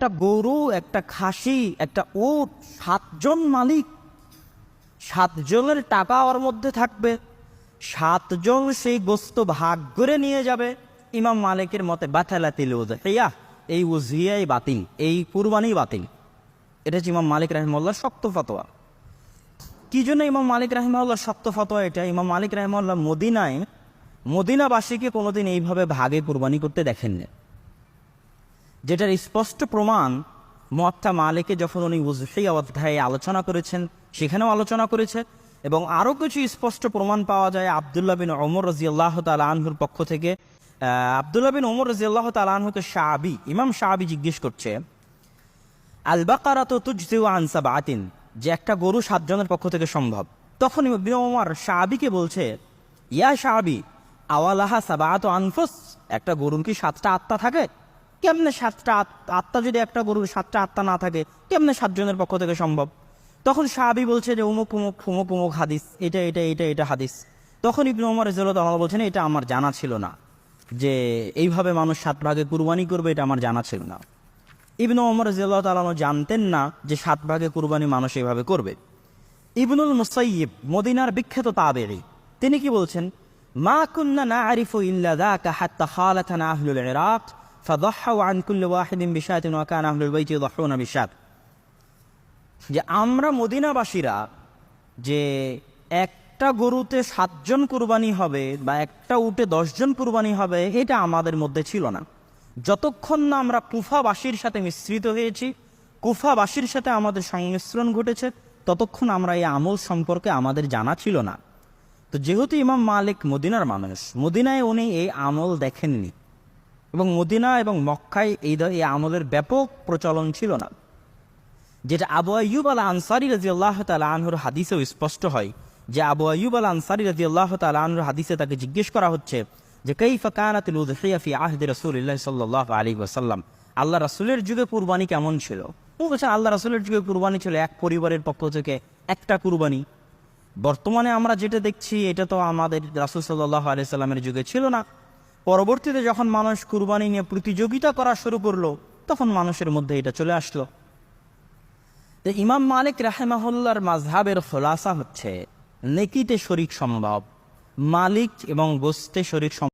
একটা গরু, একটা খাসি, একটা উট, সাতজন মালিক। সাতজনের টাকা ওর মধ্যে থাকবে। সাতজন সেই গোস্ত ভাগ করে নিয়ে যাবে। ইমাম মালিকের মতে বাথালাতিল ইয়া এই উজিয়াই বাতিল, এই কুরবানি বাতিল। এটা হচ্ছে ইমাম মালিক রাহিমল্লাহ শক্ত ফতোয়া। কি জন্য ইমাম মালিক রাহিমাল্লাহ শক্ত ফতোয়া এটা? ইমাম মালিক রাহিমাল্লাহ মদিনায়, মদিনাবাসীকে কোনোদিন এইভাবে ভাগে কুরবানি করতে দেখেননি। যেটার স্পষ্ট প্রমাণ মত্তা মালিকে যখন উনি সেই অধ্যায়ে আলোচনা করেছেন সেখানেও আলোচনা করেছে এবং আরও কিছু স্পষ্ট প্রমাণ পাওয়া যায় আবদুল্লাহ বিন ওমর রাজি আল্লাহ তাল আনহুর পক্ষ থেকে। আহ, আবদুল্লাহ বিন ওমর রাজি আল্লাহ তাল আনহুকে শাহাবি ইমাম শাহাবি জিজ্ঞেস করছে আল বাকারা তো তুজদিউ আনসা বাতিন যে একটা গরু সাতজনের পক্ষ থেকে সম্ভব। তখন ইবনে ওমর শাহাবিকে বলছে ইয়া শাহাবি আওয়ালাহা সাবাত আনফুস একটা গরুর কি সাতটা আত্মা থাকে? কেমনে সাতটা আত্মা যদি একটা গরুর সাতটা আত্মা না থাকে, কেমনে সাতজনের পক্ষ থেকে সম্ভব? তখন সাহাবি বলছে যে, উমুক উমুক, ফুমুক, উমুক হাদিস। এটা এটা এটা এটা হাদিস। তখন ইবনে ওমর রেজলত আমার বলছেন এটা আমার জানা ছিল না যে এইভাবে মানুষ সাত ভাগে কুরবানি করবে, এটা আমার জানা ছিল না। ইবনু ওমর রাজিয়াল্লাহু তাআলা জানতেন না যে সাত ভাগে কুরবানি মানুষ এইভাবে করবে? ইবনুল মুসাইয়িব, মদিনার বিখ্যাত তাবেঈ, তিনি কি বলছেন, মা কুন্না না'রিফু ইল্লা যাকা হাত্তা খালাতানা আহলুল ইরাক ফাদাহু আন কুল্লি ওয়াহিদিন বিশাতিন ওয়া কানা আহলুল ইয়াদহুনা বিশাত যে আমরা মদিনাবাসীরা যে একটা গরুতে সাতজন কুরবানি হবে বা একটা উটে দশজন কুরবানি হবে, এটা আমাদের মধ্যে ছিল না। যতক্ষণ না আমরা কুফাবাসীর সাথে মিশ্রিত হয়েছি, কুফাবাসীর সাথে আমাদের সংমিশ্রণ ঘটেছে, ততক্ষণ আমরা এই আমল সম্পর্কে আমাদের জানা ছিল না। তো যেহেতু ইমাম মালিক মদিনার মানুষ, মদিনায় উনি এই আমল দেখেননি। এবং মদিনা এবং মক্কায় এই এই আমলের ব্যাপক প্রচলন ছিল না। যেটা আবু আয়ুব আল আনসারি রাজি আল্লাহ তালা আনহুর হাদিসেও স্পষ্ট হয় যে আবু আয়ুব আল আনসারি রাজি আল্লাহ তালা আনহুর হাদিসে তাকে জিজ্ঞেস করা হচ্ছে যে কেই ফকানাতুল উদহিয়া ফি আহদি রাসূলিল্লাহ সাল্লাল্লাহু আলাইহি আল্লাহ রাসূলের যুগে কুরবানি কেমন ছিল? ও বলছে, আল্লাহ রাসূলের যুগে কুরবানি ছিল এক পরিবারের পক্ষ থেকে একটা কুরবানি। বর্তমানে আমরা যেটা দেখছি, এটা তো আমাদের রাসূল সাল্লাল্লাহু আলাইহি সাল্লামের যুগে ছিল না। পরবর্তীতে যখন মানুষ কুরবানি নিয়ে প্রতিযোগিতা করা শুরু করল, তখন মানুষের মধ্যে এটা চলে আসলো। ইমাম মালিক রাহেমাহুল্লার মাঝহাবের খোলাসা হচ্ছে, নেকিতে শরিক সম্ভব। মালিক এবং গোস্তে শরিক সম্ভব